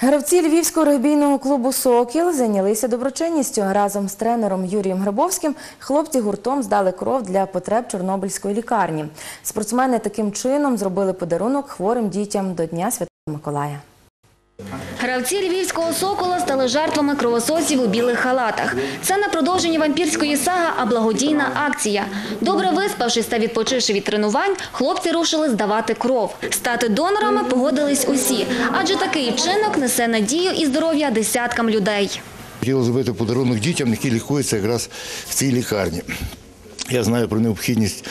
Гравці львівського регбійного клубу Сокіл зайнялися доброчинністю. Разом з тренером Юрієм Грабовським хлопці гуртом здали кров для потреб Чорнобильської лікарні. Спортсмени таким чином зробили подарунок хворим дітям до Дня Святого Миколая. Гравці львівського «Сокола» стали жертвами кровососів у білих халатах. Це не продовження вампірської саги, а благодійна акція. Добре виспавшись та відпочивши від тренувань, хлопці рушили здавати кров. Стати донорами погодились усі, адже такий вчинок несе надію і здоров'я десяткам людей. Хотіли зробити подарунок дітям, які лікуються якраз в цій лікарні. Я знаю про необхідність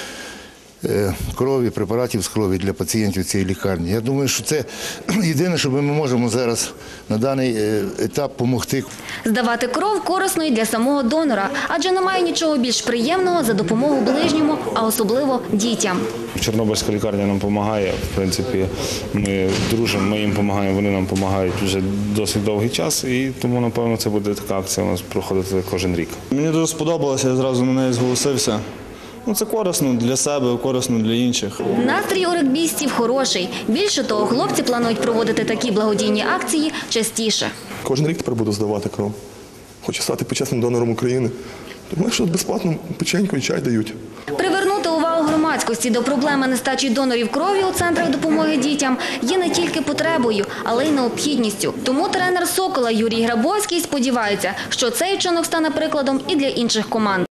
крові, препаратів з крові для пацієнтів цієї лікарні. Я думаю, що це єдине, що ми можемо зараз на даний е, етап допомогти. Здавати кров корисно і для самого донора, адже немає нічого більш приємного за допомогу ближньому, а особливо дітям. Чорнобильська лікарня нам допомагає. В принципі, ми дружимо, ми їм допомагаємо, вони нам допомагають вже досить довгий час, і тому, напевно, це буде така акція у нас проходити кожен рік. Мені дуже сподобалося, я зразу на неї зголосився. Ну, це корисно для себе, корисно для інших. Настрій у регбістів хороший. Більше того, хлопці планують проводити такі благодійні акції частіше. Кожен рік тепер буду здавати кров. Хочу стати почесним донором України. Тому що безплатно печеньку і чай дають. Привернути увагу громадськості до проблеми нестачі донорів крові у центрах допомоги дітям є не тільки потребою, але й необхідністю. Тому тренер Сокола Юрій Грабовський сподівається, що цей вчинок стане прикладом і для інших команд.